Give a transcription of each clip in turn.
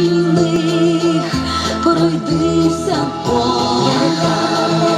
спокійних пройдися Завжди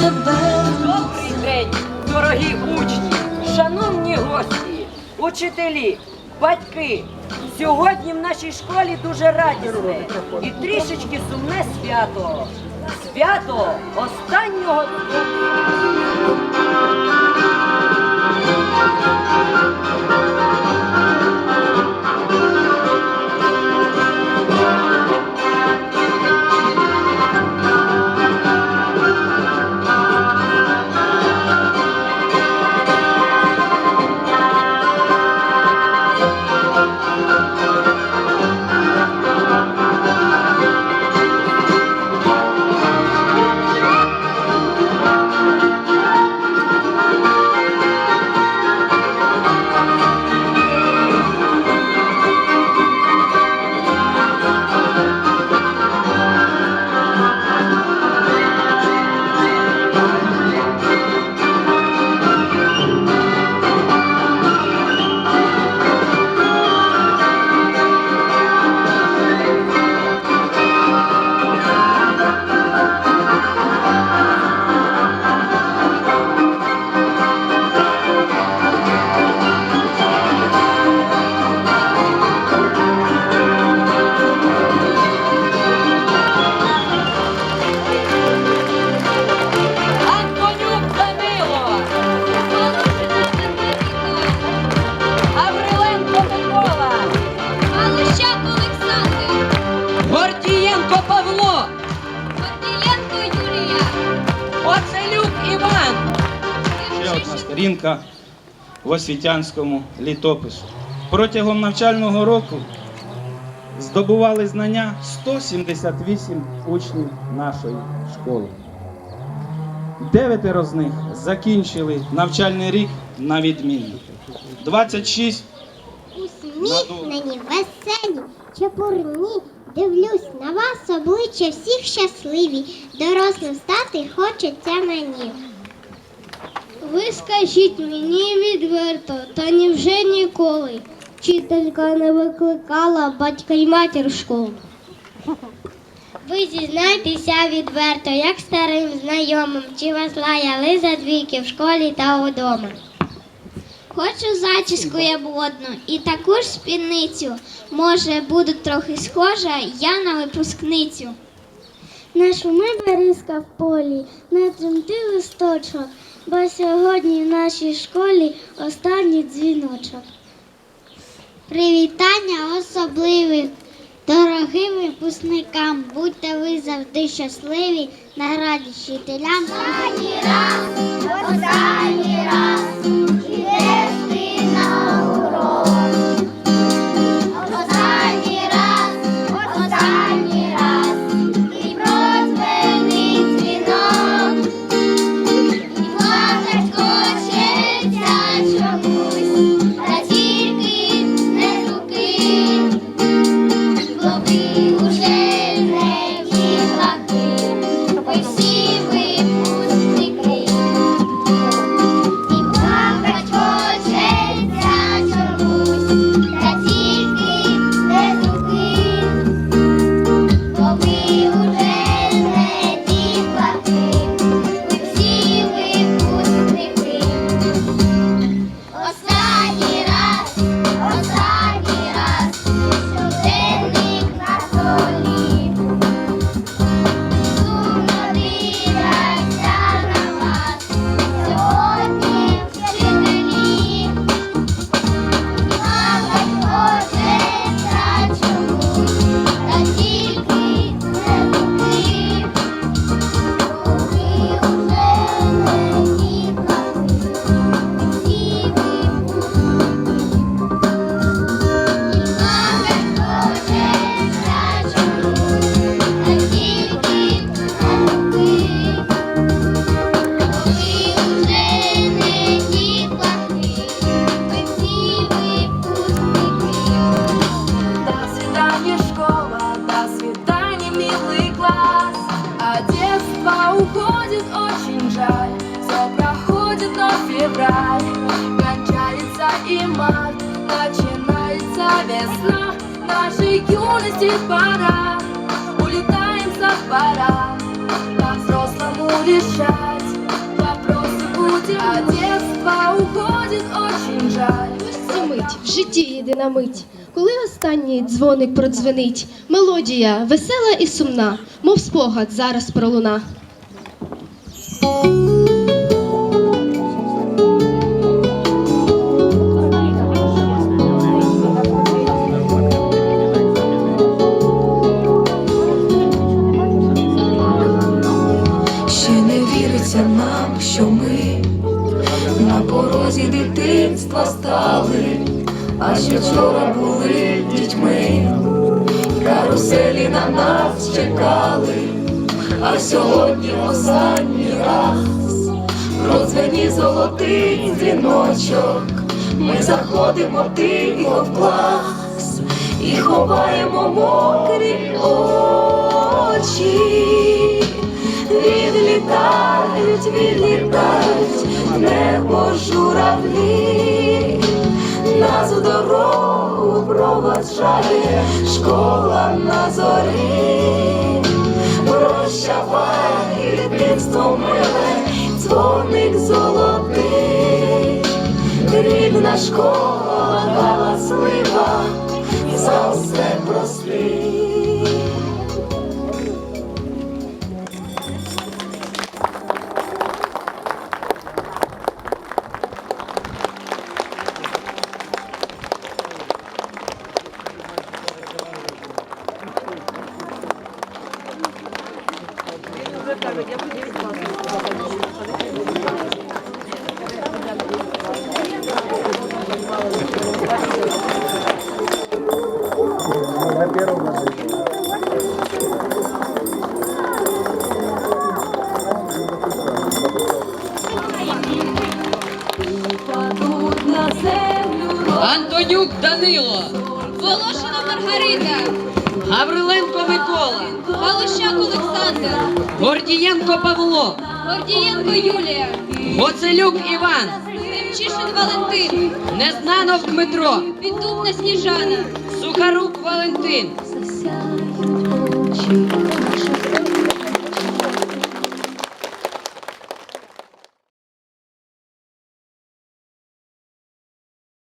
Добрий день, дорогі учні, шановні гості, учителі, батьки. Сьогодні в нашій школі дуже радісне і трішечки сумне свято. Свято останнього. Антонюк сторінка в освітянському літопису. Протягом навчального року здобували знання 178 учнів нашої школи. Дев'ятеро з них закінчили навчальний рік на відмінно. 26 Усміхнені, веселі, чепурні, дивлюсь на вас обличчя всіх щасливі, дорослим стати хочеться мені. Ви скажіть мені відверто, та невже ніколи? Вчителька не викликала батька й матір в школу. Ви зізнайтеся відверто, як старим знайомим, чи вас лаяли за двійки в школі та удома. Хочу зачіску я блодну і таку ж спідницю. Може, буду трохи схожа я на випускницю. Не шуми берізка в полі, не тремти листочок, бо сьогодні в нашій школі останній дзвіночок. Привітання особливих, дорогим випускникам, будьте ви завжди щасливі, на раді вчителям. Останній раз, останній раз, Весна нашей юности пора. Улетаем со двора По-взрослому решать Вопросы будем А детство уходит очень жаль. Ось мить в житті єдина мить, коли останній дзвоник продзвенить, мелодія весела і сумна, мов спогад зараз пролуна. Ще вчора були дітьми, каруселі на нас чекали, а сьогодні останній раз розвені золотий дзвіночок, ми заходимо тихо в клас і ховаємо мокрі очі. Відлітають, відлітають небо журавлі, нас дорогу проводжає школа на зорі. Прощавай, дитинство миле, дзвоник золотий, рідна школа галаслива, за все прости. Антонюк Данило. Волошина Маргарита, Гавриленко Микола. Галущак Олександр, Гордієнко Павло. Гордієнко Юлія, Гоцелюк Іван. Демчишин Валентин, Незнанов Дмитро. Піддубна Сніжана, Сухарук Валентин.